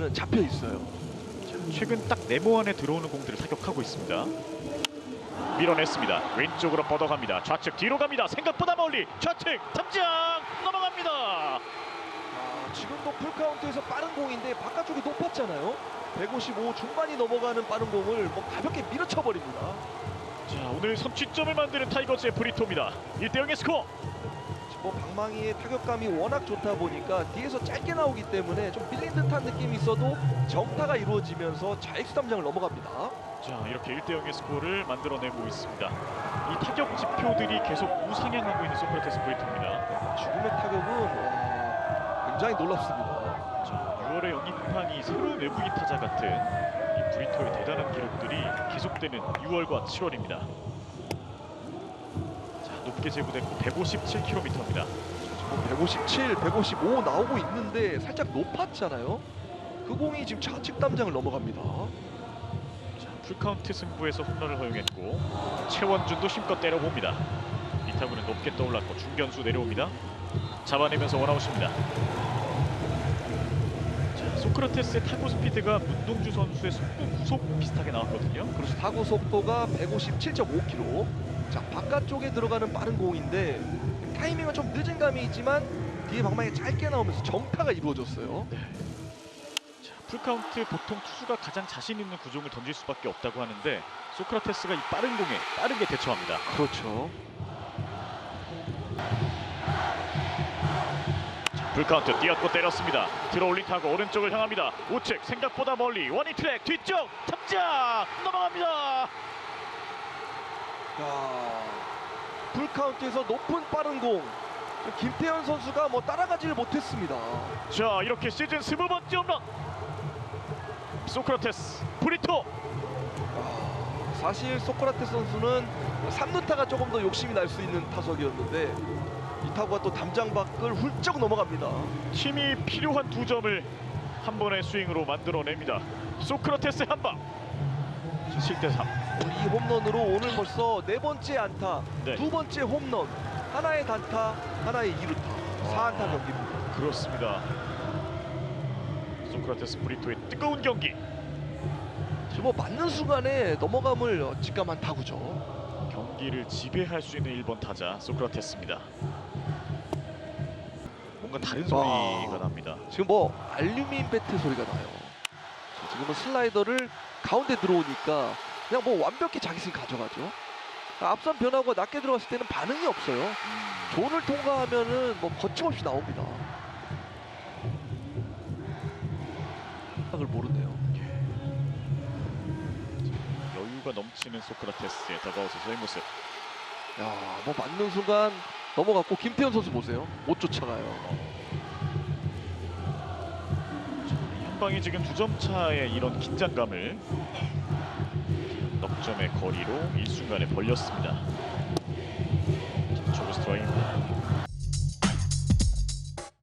는 잡혀 있어요. 최근 딱 네모 안에 들어오는 공들을 타격하고 있습니다. 밀어냈습니다. 왼쪽으로 뻗어갑니다. 좌측 뒤로 갑니다. 생각보다 멀리 좌측 탐장 넘어갑니다. 아, 지금도 풀카운트에서 빠른 공인데 바깥쪽이 높았잖아요. 155 중반이 넘어가는 빠른 공을 뭐 가볍게 밀어쳐 버립니다. 자 오늘 선취점을 만드는 타이거즈의 브리토입니다. 1대0의 스코어. 뭐 방망이의 타격감이 워낙 좋다 보니까 뒤에서 짧게 나오기 때문에 좀 밀린 듯한 느낌이 있어도 정타가 이루어지면서 좌익수 담장을 넘어갑니다. 자 이렇게 1대0의 스코어를 만들어내고 있습니다. 이 타격 지표들이 계속 우상향하고 있는 소크라테스 브리토입니다. 죽음의 타격은 와, 굉장히 놀랍습니다. 자 6월에 영입한 이 새로운 외국인 타자 같은 이 브리토의 대단한 기록들이 계속되는 6월과 7월입니다. 자 높게 제구됐고 157km입니다. 뭐 157, 155 나오고 있는데 살짝 높았잖아요. 그 공이 지금 좌측 담장을 넘어갑니다. 자, 풀카운트 승부에서 홈런을 허용했고 최원준도 힘껏 때려봅니다. 이 타구는 높게 떠올랐고 중견수 내려옵니다. 잡아내면서 원아웃입니다. 자, 소크라테스의 타구 스피드가 문동주 선수의 속구 구속 비슷하게 나왔거든요. 그래서 타구 속도가 157.5km. 자 바깥쪽에 들어가는 빠른 공인데 타이밍은 좀 늦은 감이 있지만 뒤에 방망이 짧게 나오면서 정타가 이루어졌어요. 자, 풀카운트 보통 투수가 가장 자신 있는 구종을 던질 수밖에 없다고 하는데 소크라테스가 이 빠른 공에 빠르게 대처합니다. 그렇죠. 풀카운트 뛰었고 때렸습니다. 들어올린 타고 오른쪽을 향합니다. 우측 생각보다 멀리 원이 트랙 뒤쪽 탑장 넘어갑니다. 야, 풀카운트에서 높은 빠른 공. 김태현 선수가 뭐 따라가지를 못했습니다. 자 이렇게 시즌 스무 번째 홈런. 소크라테스 브리토 사실 소크라테스 선수는 3루타가 조금 더 욕심이 날 수 있는 타석이었는데 이 타구가 또 담장 밖을 훌쩍 넘어갑니다. 힘이 필요한 두 점을 한 번의 스윙으로 만들어냅니다. 소크라테스 한 방. 7대 3. 이 홈런으로 오늘 벌써 네 번째 안타, 네. 두 번째 홈런, 하나의 단타, 하나의 이루타, 4안타 경기입니다. 그렇습니다. 소크라테스 브리토의 뜨거운 경기. 뭐 맞는 순간에 넘어감을 직감한 타구죠. 경기를 지배할 수 있는 1번 타자 소크라테스입니다. 뭔가 다른 소리가 납니다. 지금 뭐 알루미늄 배트 소리가 나요. 자, 지금은 슬라이더를 가운데 들어오니까 그냥 뭐 완벽히 자기 스윙 가져가죠. 아, 앞선 변화구가 낮게 들어갔을 때는 반응이 없어요. 음, 존을 통과하면은 뭐 거침없이 나옵니다. 그걸 모르네요. 여유가 넘치는 소크라테스의 더가웃에서의 모습. 야, 뭐 맞는 순간 넘어갔고 김태현 선수 보세요. 못 쫓아가요. 한 방이 지금 두 점 차의 이런 긴장감을 넉점의 거리로 일순간에 벌렸습니다. 초구 스트라이크